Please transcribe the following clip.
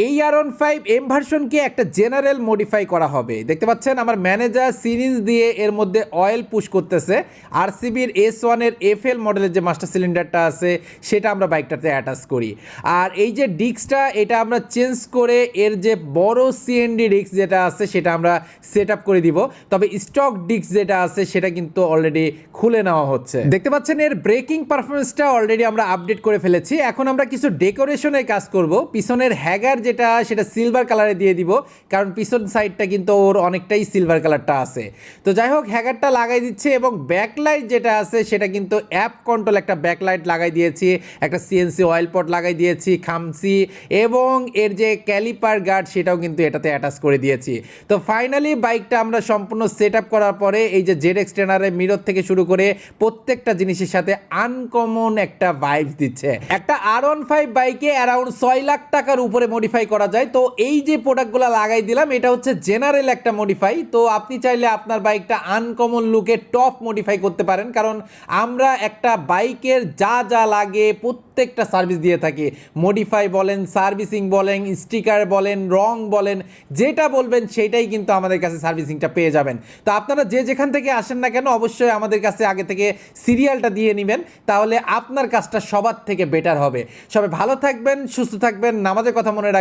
এই R one five M ভার্সনকে একটা জেনারেল মডিফাই করা হবে। দেখতে পাচ্ছেন আমার ম্যানেজার সিরিজ দিয়ে এর মধ্যে অয়েল পুশ করতেছে। আর সিবির এস ওয়ানের এফ এল মডেলের যে মাস্টার সিলিন্ডারটা আছে, সেটা আমরা বাইকটাতে অ্যাটাচ করি। আর এই যে ডিস্কটা এটা আমরা চেঞ্জ করে এর যে বড় সিএনডি ডিস্ক যেটা আছে, সেটা আমরা সেট আপ করে দিব। তবে স্টক ডিস্ক যেটা আছে, সেটা কিন্তু অলরেডি খুলে নেওয়া হচ্ছে। দেখতে পাচ্ছেন এর ব্রেকিং পারফরমেন্সটা অলরেডি আমরা আপডেট করে ফেলেছি। এখন আমরা কিছু ডেকোরেশনের কাজ করব। পিছনের হ্যাগার যেটা, সেটা সিলভার কালারে দিয়ে দিব, কারণ পিছন সাইডটা কিন্তু ওর অনেকটাই সিলভার কালারটা আছে। তো যাই হোক হ্যাগারটা লাগাই দিচ্ছে এবং ব্যাকলাইট যেটা আছে, সেটা কিন্তু অ্যাপ কন্ট্রোল একটা ব্যাকলাইট লাগাই দিয়েছি, একটা সিএনসি অয়েল পট লাগাই দিয়েছি খামসি এবং এর যে ক্যালিপার গার্ড সেটাও কিন্তু এটাতে অ্যাটাচ করে দিয়েছি। তো ফাইনালি বাইকটা আমরা সম্পূর্ণ সেট আপ করার পরে, এই যে জেড এক্সটেনারের মিরর থেকে শুরু করে প্রত্যেকটা জিনিসের সাথে আনকমন একটা ভাইব দিচ্ছে। একটা আর ওয়ান ফাইভ বাইকে অ্যারাউন্ড ছয় লাখ টাকার উপরে মডিফাই করা যায়। তো এই যে প্রোডাক্টগুলো লাগাই দিলাম, এটা হচ্ছে জেনারেল একটা মডিফাই তো আপনি চাইলে আপনার বাইকটা আনকমন লুকে টপ মডিফাই করতে পারেন। কারণ আমরা একটা বাইকের যা যা লাগে প্রত্যেকটা সার্ভিস দিয়ে থাকি। মডিফাই বলেন সার্ভিসিং বলেন স্টিকার বলেন, রং বলেন, যেটা বলবেন সেটাই কিন্তু আমাদের কাছে সার্ভিসিংটা পেয়ে যাবেন। তো আপনারা যে যেখান থেকে আসেন না কেন অবশ্যই আমাদের কাছে আগে থেকে সিরিয়ালটা দিয়ে নেবেন। তাহলে আপনার কাজটা সবার থেকে বেটার হবে। সবাই ভালো থাকবেন, সুস্থ থাকবেন। নামাজের কথা মনে রাখবেন।